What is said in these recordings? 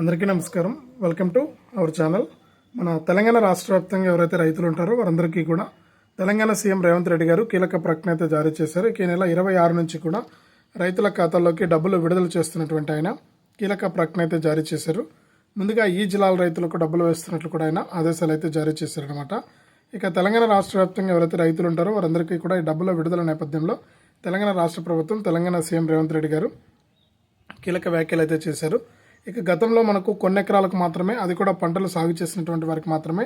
అందరికీ నమస్కారం. Welcome to our channel మన తెలంగాణ రాష్ట్ర వ్యాప్తంగా ఎవరైతే రైతులు ఉంటారో వారందరికీ కూడా తెలంగాణ సీఎం రేవంత్ రెడ్డి గారు కీలక ప్రకటన అయితే జారీ చేశారు. ఈ నెల ఇరవై ఆరు నుంచి కూడా రైతుల ఖాతాల్లోకి డబ్బులు విడుదల చేస్తున్నటువంటి ఆయన కీలక ప్రకటన అయితే జారీ చేశారు. ముందుగా ఈ జిల్లాల రైతులకు డబ్బులు వేస్తున్నట్లు కూడా ఆయన ఆదేశాలు అయితే జారీ చేశారనమాట ఇక తెలంగాణ రాష్ట్ర వ్యాప్తంగా ఎవరైతే రైతులు ఉంటారో వారందరికీ కూడా ఈ డబ్బుల విడుదల నేపథ్యంలో తెలంగాణ రాష్ట్ర ప్రభుత్వం తెలంగాణ సీఎం రేవంత్ రెడ్డి గారు కీలక వ్యాఖ్యలు అయితే చేశారు. ఇక గతంలో మనకు కొన్ని ఎకరాలకు మాత్రమే అది కూడా పంటలు సాగు చేసినటువంటి వారికి మాత్రమే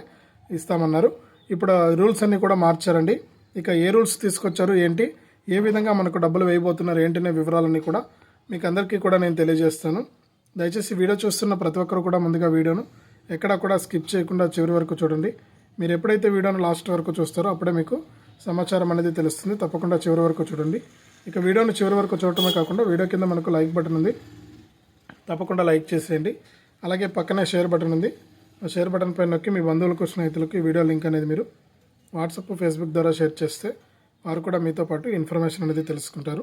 ఇస్తామన్నారు. ఇప్పుడు రూల్స్ అన్నీ కూడా మార్చారండి. ఇక ఏ రూల్స్ తీసుకొచ్చారు ఏంటి ఏ విధంగా మనకు డబ్బులు వేయబోతున్నారు ఏంటనే వివరాలన్నీ కూడా మీకు అందరికీ కూడా నేను తెలియజేస్తాను. దయచేసి వీడియో చూస్తున్న ప్రతి ఒక్కరు కూడా ముందుగా వీడియోను ఎక్కడా కూడా స్కిప్ చేయకుండా చివరి వరకు చూడండి. మీరు ఎప్పుడైతే వీడియోను లాస్ట్ వరకు చూస్తారో అప్పుడే మీకు సమాచారం అనేది తెలుస్తుంది. తప్పకుండా చివరి వరకు చూడండి. ఇక వీడియోను చివరి వరకు చూడటమే కాకుండా వీడియో కింద మనకు లైక్ బటన్ ఉంది. తప్పకుండా లైక్ చేసేయండి. అలాగే పక్కనే షేర్ బటన్ ఉంది. ఆ షేర్ బటన్ పైన నొక్కి మీ బంధువులకు స్నేహితులకు వీడియో లింక్ అనేది మీరు వాట్సాప్ ఫేస్బుక్ ద్వారా షేర్ చేస్తే వారు కూడా మీతో పాటు ఇన్ఫర్మేషన్ అనేది తెలుసుకుంటారు.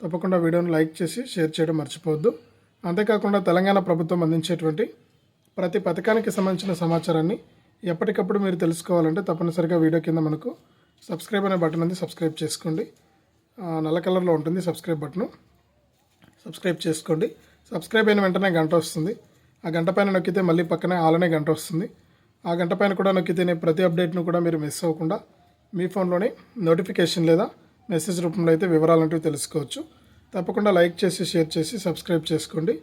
తప్పకుండా వీడియోను లైక్ చేసి షేర్ చేయడం మర్చిపోవద్దు. అంతేకాకుండా తెలంగాణ ప్రభుత్వం అందించేటువంటి ప్రతి పథకానికి సంబంధించిన సమాచారాన్ని ఎప్పటికప్పుడు మీరు తెలుసుకోవాలంటే తప్పనిసరిగా వీడియో కింద మనకు సబ్స్క్రైబ్ అనే బటన్ ఉంది. సబ్స్క్రైబ్ చేసుకోండి. నల్ల కలర్లో ఉంటుంది సబ్స్క్రైబ్ బటను. సబ్స్క్రైబ్ చేసుకోండి. సబ్స్క్రైబ్ అయిన వెంటనే గంట వస్తుంది. ఆ గంట పైన నొక్కితే మళ్ళీ పక్కనే ఆలనే గంట వస్తుంది. ఆ గంట పైన కూడా నొక్కితేనే ప్రతి అప్డేట్ను కూడా మీరు మిస్ అవ్వకుండా మీ ఫోన్లోనే నోటిఫికేషన్ లేదా మెసేజ్ రూపంలో అయితే వివరాలంటివి తెలుసుకోవచ్చు. తప్పకుండా లైక్ చేసి షేర్ చేసి సబ్స్క్రైబ్ చేసుకోండి.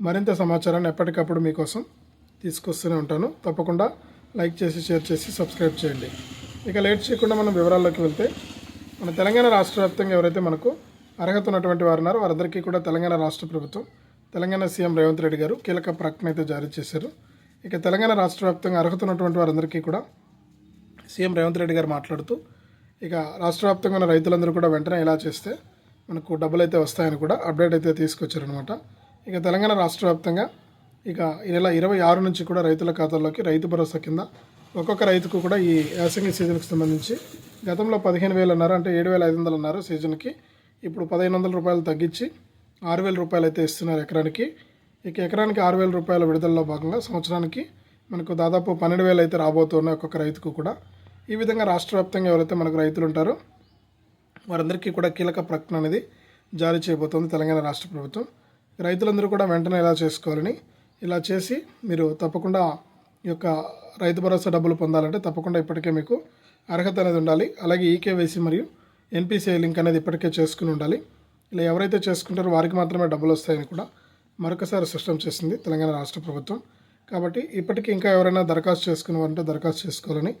మరింత సమాచారాన్ని ఎప్పటికప్పుడు మీకోసం తీసుకొస్తూనే ఉంటాను. తప్పకుండా లైక్ చేసి షేర్ చేసి సబ్స్క్రైబ్ చేయండి. ఇక లేట్ చేయకుండా మనం వివరాల్లోకి వెళ్తే మన తెలంగాణ రాష్ట్ర వ్యాప్తంగా ఎవరైతే మనకు అర్హత ఉన్నటువంటి వారు ఉన్నారో వారందరికీ కూడా తెలంగాణ రాష్ట్ర ప్రభుత్వం తెలంగాణ సీఎం రేవంత్ రెడ్డి గారు కీలక ప్రకటన అయితే జారీ చేశారు. ఇక తెలంగాణ రాష్ట్ర వ్యాప్తంగా అర్హత ఉన్నటువంటి వారందరికీ కూడా సీఎం రేవంత్ రెడ్డి గారు మాట్లాడుతూ ఇక రాష్ట్ర వ్యాప్తంగా ఉన్న రైతులందరూ కూడా వెంటనే ఇలా చేస్తే మనకు డబ్బులు అయితే వస్తాయని కూడా అప్డేట్ అయితే తీసుకొచ్చారనమాట ఇక తెలంగాణ రాష్ట్ర వ్యాప్తంగా ఇక ఈ నెల ఇరవై ఆరు నుంచి కూడా రైతుల ఖాతాల్లోకి రైతు భరోసా కింద ఒక్కొక్క రైతుకు కూడా ఈ యాసంగి సీజన్కి సంబంధించి గతంలో పదిహేను వేలు అన్నారు అంటే ఏడు వేల ఐదు వందలు అన్నారు సీజన్కి ఇప్పుడు పదిహేను వందల రూపాయలు తగ్గించి ఆరు వేల రూపాయలు అయితే ఇస్తున్నారు ఎకరానికి. ఇక ఎకరానికి ఆరు వేల రూపాయల విడుదలలో భాగంగా సంవత్సరానికి మనకు దాదాపు పన్నెండు వేలు అయితే రాబోతున్నాయి ఒక్కొక్క రైతుకు కూడా. ఈ విధంగా రాష్ట్ర వ్యాప్తంగా ఎవరైతే మనకు రైతులు ఉంటారో వారందరికీ కూడా కీలక ప్రకటన అనేది జారీ చేయబోతోంది తెలంగాణ రాష్ట్ర ప్రభుత్వం. రైతులందరూ కూడా వెంటనే ఇలా చేసుకోవాలని ఇలా చేసి మీరు తప్పకుండా ఈ యొక్క రైతు భరోసా డబ్బులు పొందాలంటే తప్పకుండా ఇప్పటికే మీకు అర్హత అనేది ఉండాలి. అలాగే ఈకేవైసీ మరియు ఎన్పిసిఐ లింక్ అనేది ఇప్పటికే చేసుకుని ఉండాలి. ఇలా ఎవరైతే చేసుకుంటారో వారికి మాత్రమే డబ్బులు వస్తాయని కూడా మరొకసారి స్పష్టం చేసింది తెలంగాణ రాష్ట్ర ప్రభుత్వం. కాబట్టి ఇప్పటికీ ఇంకా ఎవరైనా దరఖాస్తు చేసుకున్న వారంటే దరఖాస్తు చేసుకోవాలని.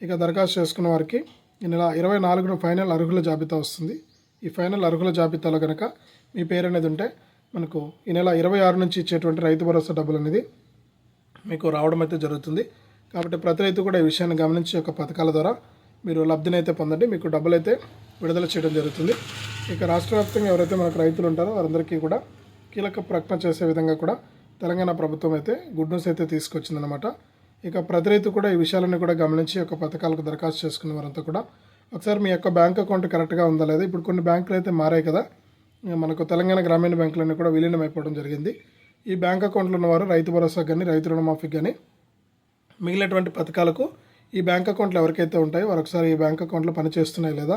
ఇక దరఖాస్తు చేసుకున్న వారికి ఈ నెల ఇరవై నాలుగున ఫైనల్ అర్హుల జాబితా వస్తుంది. ఈ ఫైనల్ అర్హుల జాబితాలో కనుక మీ పేరు అనేది ఉంటే మనకు ఈ నెల ఇరవై ఆరు నుంచి ఇచ్చేటువంటి రైతు భరోసా డబ్బులు అనేది మీకు రావడం అయితే జరుగుతుంది. కాబట్టి ప్రతి రైతు కూడా ఈ విషయాన్ని గమనించి యొక్క పథకాల ద్వారా మీరు లబ్ధినైతే పొందండి. మీకు డబ్బులైతే విడుదల చేయడం జరుగుతుంది. ఇక రాష్ట్ర వ్యాప్తంగా ఎవరైతే మనకు రైతులు ఉంటారో వారందరికీ కూడా కీలక ప్రకటన చేసే విధంగా కూడా తెలంగాణ ప్రభుత్వం అయితే గుడ్ న్యూస్ అయితే తీసుకొచ్చిందనమాట ఇక ప్రతి రైతు కూడా ఈ విషయాలన్నీ కూడా గమనించి యొక్క పథకాలకు దరఖాస్తు చేసుకున్న వారంతా కూడా ఒకసారి మీ యొక్క బ్యాంక్ అకౌంట్ కరెక్ట్గా ఉందా లేదా? ఇప్పుడు కొన్ని బ్యాంకులు అయితే మారాయి కదా. మనకు తెలంగాణ గ్రామీణ బ్యాంకులన్నీ కూడా విలీనం అయిపోవడం జరిగింది. ఈ బ్యాంక్ అకౌంట్లో ఉన్నవారు రైతు భరోసా కానీ రైతు రుణమాఫీ కానీ మిగిలినటువంటి పథకాలకు ఈ బ్యాంక్ అకౌంట్లు ఎవరికైతే ఉంటాయో వారు ఒకసారి ఈ బ్యాంక్ అకౌంట్లో పని చేస్తున్నాయి లేదా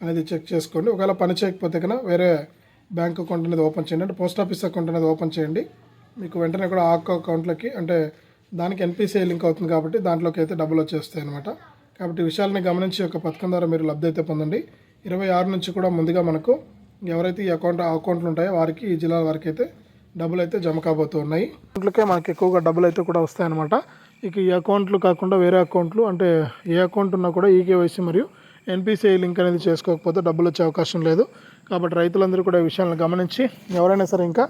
అనేది చెక్ చేసుకోండి. ఒకవేళ పని చేయకపోతే కన్నా వేరే బ్యాంక్ అకౌంట్ అనేది ఓపెన్ చేయండి. అంటే పోస్ట్ ఆఫీస్ అకౌంట్ అనేది ఓపెన్ చేయండి. మీకు వెంటనే కూడా ఆ అకౌంట్లకి అంటే దానికి ఎన్పిసిఐ లింక్ అవుతుంది కాబట్టి దాంట్లోకి అయితే డబ్బులు వచ్చేస్తాయి అనమాట కాబట్టి విషయాలని గమనించి ఒక పథకం ద్వారా మీరు లబ్ధి అయితే పొందండి. ఇరవై ఆరు నుంచి కూడా ముందుగా మనకు ఎవరైతే ఈ అకౌంట్ ఆ అకౌంట్లు ఉంటాయో వారికి ఈ జిల్లాల వారికి అయితే డబ్బులు అయితే జమ కాబోతూ ఉన్నాయి. అకౌంట్లకే మనకి ఎక్కువగా డబ్బులు అయితే కూడా వస్తాయన్నమాట. ఇక ఈ అకౌంట్లు కాకుండా వేరే అకౌంట్లు అంటే ఏ అకౌంట్ ఉన్నా కూడా ఈకేవైసీ మరియు ఎన్పిసిఐ లింక్ అనేది చేసుకోకపోతే డబ్బులు వచ్చే అవకాశం లేదు. కాబట్టి రైతులందరూ కూడా ఈ విషయాలను గమనించి ఎవరైనా సరే ఇంకా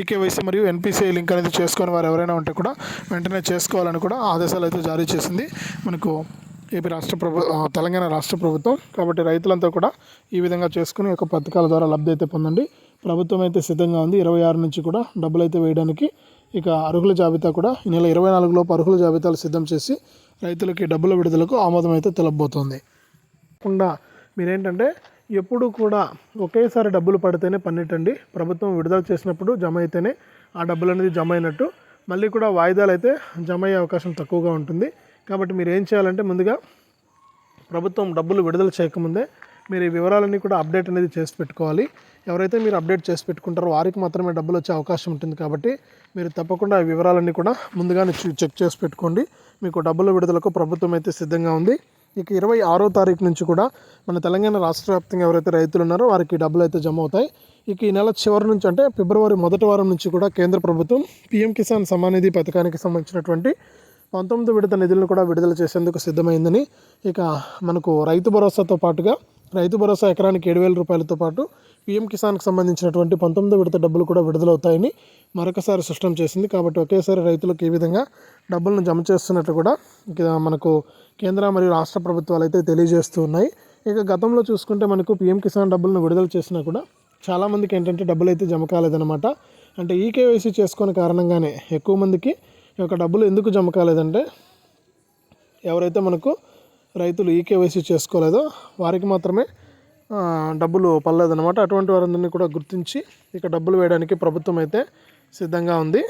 ఈకేవైసీ మరియు ఎన్పిసిఐ లింక్ అనేది చేసుకొని వారు ఎవరైనా ఉంటే కూడా వెంటనే చేసుకోవాలని కూడా ఆదేశాలు అయితే జారీ చేసింది మనకు ఏపీ రాష్ట్ర ప్రభు తెలంగాణ రాష్ట్ర ప్రభుత్వం. కాబట్టి రైతులంతా కూడా ఈ విధంగా చేసుకుని ఒక పథకాల ద్వారా లబ్ధి అయితే పొందండి. ప్రభుత్వం అయితే సిద్ధంగా ఉంది. ఇరవై ఆరు నుంచి కూడా డబ్బులు అయితే వేయడానికి ఇక అర్హుల జాబితా కూడా ఈ నెల ఇరవై నాలుగులోపు అర్హుల జాబితాలు సిద్ధం చేసి రైతులకి డబ్బుల విడుదలకు ఆమోదం అయితే తెలపబోతోంది కాకుండా మీరేంటంటే ఎప్పుడు కూడా ఒకేసారి డబ్బులు పడితేనే పన్నెట్టండి ప్రభుత్వం విడుదల చేసినప్పుడు జమ అయితేనే ఆ డబ్బులు అనేది జమ అయినట్టు. మళ్ళీ కూడా వాయిదాలు అయితే జమ అయ్యే అవకాశం తక్కువగా ఉంటుంది. కాబట్టి మీరు ఏం చేయాలంటే ముందుగా ప్రభుత్వం డబ్బులు విడుదల చేయకముందే మీరు ఈ వివరాలన్నీ కూడా అప్డేట్ అనేది చేసి పెట్టుకోవాలి. ఎవరైతే మీరు అప్డేట్ చేసి పెట్టుకుంటారో వారికి మాత్రమే డబ్బులు వచ్చే అవకాశం ఉంటుంది కాబట్టి మీరు తప్పకుండా ఆ వివరాలన్నీ కూడా ముందుగానే చెక్ చేసి పెట్టుకోండి. మీకు డబ్బుల విడుదలకు ప్రభుత్వం అయితే సిద్ధంగా ఉంది. ఇక ఇరవై ఆరో తారీఖు నుంచి కూడా మన తెలంగాణ రాష్ట్ర వ్యాప్తంగా ఎవరైతే రైతులు ఉన్నారో వారికి డబ్బులు అయితే జమ అవుతాయి. ఇక ఈ నెల చివరి నుంచి అంటే ఫిబ్రవరి మొదటి వారం నుంచి కూడా కేంద్ర ప్రభుత్వం పీఎం కిసాన్ సమానిధి పథకానికి సంబంధించినటువంటి పంతొమ్మిది విడత నిధులను కూడా విడుదల చేసేందుకు సిద్ధమైందని ఇక మనకు రైతు భరోసాతో పాటుగా రైతు భరోసా ఎకరానికి ఏడు వేల రూపాయలతో పాటు పీఎం కిసాన్కి సంబంధించినటువంటి పంతొమ్మిది విడత డబ్బులు కూడా విడుదలవుతాయని మరొకసారి స్పష్టం చేసింది. కాబట్టి ఒకేసారి రైతులకు ఈ విధంగా డబ్బులను జమ చేస్తున్నట్లు కూడా ఇక మనకు కేంద్ర మరియు రాష్ట్ర ప్రభుత్వాలు అయితే తెలియజేస్తూ ఉన్నాయి. ఇక గతంలో చూసుకుంటే మనకు పీఎం కిసాన్ డబ్బులను విడుదల చేసినా కూడా చాలామందికి ఏంటంటే డబ్బులు అయితే జమ కాలేదన్నమాట. అంటే ఈకేవైసీ చేసుకునే కారణంగానే ఎక్కువ మందికి ఈ యొక్క డబ్బులు ఎందుకు జమ కాలేదంటే ఎవరైతే మనకు రైతులు ఈకేవైసీ చేసుకోలేదో వారికి మాత్రమే డబ్బులు పడలేదన్నమాట. అటువంటి వారందరినీ కూడా గుర్తించి ఇక డబ్బులు వేయడానికి ప్రభుత్వం అయితే సిద్ధంగా ఉంది.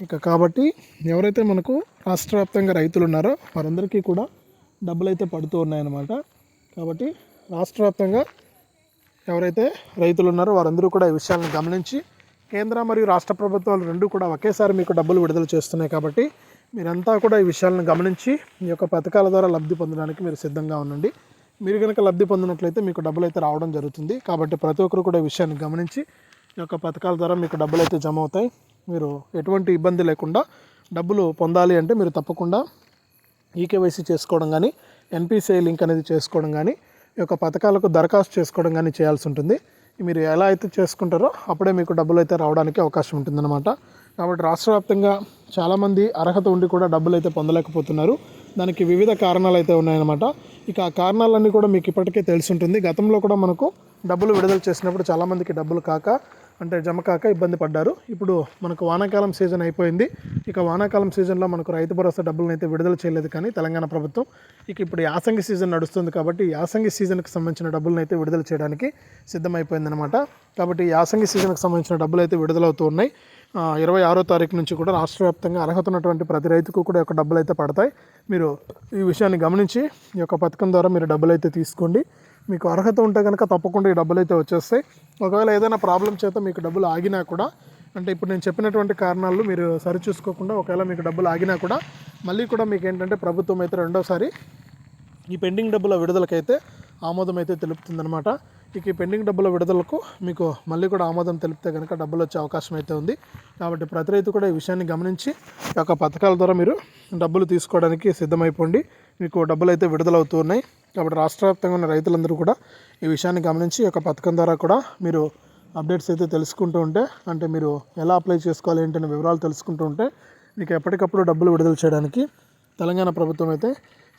ఇక కాబట్టి ఎవరైతే మనకు రాష్ట్ర వ్యాప్తంగా రైతులు ఉన్నారో వారందరికీ కూడా డబ్బులు అయితే పడుతూ ఉన్నాయన్నమాట. కాబట్టి రాష్ట్ర వ్యాప్తంగా ఎవరైతే రైతులు ఉన్నారో వారందరూ కూడా ఈ విషయాలను గమనించి కేంద్ర మరియు రాష్ట్ర ప్రభుత్వాలు రెండు కూడా ఒకేసారి మీకు డబ్బులు విడుదల చేస్తున్నాయి కాబట్టి మీరంతా కూడా ఈ విషయాలను గమనించి ఈ యొక్క పథకాల ద్వారా లబ్ధి పొందడానికి మీరు సిద్ధంగా ఉండండి. మీరు కనుక లబ్ధి పొందినట్లయితే మీకు డబ్బులు అయితే రావడం జరుగుతుంది. కాబట్టి ప్రతి ఒక్కరు కూడా ఈ విషయాన్ని గమనించి ఈ యొక్క పథకాల ద్వారా మీకు డబ్బులు అయితే జమ అవుతాయి. మీరు ఎటువంటి ఇబ్బంది లేకుండా డబ్బులు పొందాలి అంటే మీరు తప్పకుండా ఈకేవైసీ చేసుకోవడం కానీ ఎన్పిసిఐ లింక్ అనేది చేసుకోవడం కానీ ఈ యొక్క పథకాలకు దరఖాస్తు చేసుకోవడం కానీ చేయాల్సి ఉంటుంది. మీరు ఎలా అయితే చేసుకుంటారో అప్పుడే మీకు డబ్బులు అయితే రావడానికి అవకాశం ఉంటుందన్నమాట. కాబట్టి రాష్ట్ర వ్యాప్తంగా చాలామంది అర్హత ఉండి కూడా డబ్బులు అయితే పొందలేకపోతున్నారు. దానికి వివిధ కారణాలు అయితే ఉన్నాయన్నమాట. ఇక ఆ కారణాలన్నీ కూడా మీకు ఇప్పటికే తెలిసి ఉంటుంది. గతంలో కూడా మనకు డబ్బులు విడుదల చేసినప్పుడు చాలామందికి డబ్బులు కాక అంటే జమ కాక ఇబ్బంది పడ్డారు. ఇప్పుడు మనకు వానాకాలం సీజన్ అయిపోయింది. ఇక వానాకాలం సీజన్లో మనకు రైతు భరోసా డబ్బులను అయితే విడుదల చేయలేదు కానీ తెలంగాణ ప్రభుత్వం ఇక ఇప్పుడు యాసంగి సీజన్ నడుస్తుంది కాబట్టి యాసంగి సీజన్కి సంబంధించిన డబ్బులను అయితే విడుదల చేయడానికి సిద్ధమైపోయిందనమాట కాబట్టి ఈ యాసంగి సీజన్కి సంబంధించిన డబ్బులు అయితే విడుదలవుతూ ఉన్నాయి. ఇరవై ఆరో తారీఖు నుంచి కూడా రాష్ట్ర వ్యాప్తంగా అర్హత ఉన్నటువంటి ప్రతి రైతుకు కూడా ఒక యొక్క డబ్బులు అయితే పడతాయి. మీరు ఈ విషయాన్ని గమనించి ఈ యొక్క పథకం ద్వారా మీరు డబ్బులు అయితే తీసుకోండి. మీకు అర్హత ఉంటే కనుక తప్పకుండా ఈ డబ్బులు అయితే వచ్చేస్తాయి. ఒకవేళ ఏదైనా ప్రాబ్లం చేత మీకు డబ్బులు ఆగినా కూడా అంటే ఇప్పుడు నేను చెప్పినటువంటి కారణాలు మీరు సరిచూసుకోకుండా ఒకవేళ మీకు డబ్బులు ఆగినా కూడా మళ్ళీ కూడా మీకు ఏంటంటే ప్రభుత్వం అయితే రెండోసారి ఈ పెండింగ్ డబ్బుల విడుదలకైతే ఆమోదం అయితే తెలుపుతుందనమాట ఇక ఈ పెండింగ్ డబ్బుల విడుదలకు మీకు మళ్ళీ కూడా ఆమోదం తెలిపితే కనుక డబ్బులు వచ్చే అవకాశం అయితే ఉంది. కాబట్టి ప్రతి రైతు కూడా ఈ విషయాన్ని గమనించి ఈ యొక్క పథకాల ద్వారా మీరు డబ్బులు తీసుకోవడానికి సిద్ధమైపోండి. మీకు డబ్బులు అయితే విడుదలవుతూ ఉన్నాయి. కాబట్టి రాష్ట్ర వ్యాప్తంగా ఉన్న రైతులందరూ కూడా ఈ విషయాన్ని గమనించి ఈ యొక్క పథకం ద్వారా కూడా మీరు అప్డేట్స్ అయితే తెలుసుకుంటూ ఉంటే అంటే మీరు ఎలా అప్లై చేసుకోవాలి ఏంటనే వివరాలు తెలుసుకుంటూ ఉంటే మీకు ఎప్పటికప్పుడు డబ్బులు విడుదల చేయడానికి తెలంగాణ ప్రభుత్వం అయితే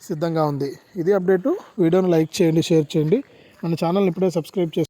సిద్ధంగా ఉంది. ఇది అప్డేటు. వీడియోను లైక్ చేయండి షేర్ చేయండి. మన ఛానల్ని ఇప్పుడే సబ్స్క్రైబ్ చేసి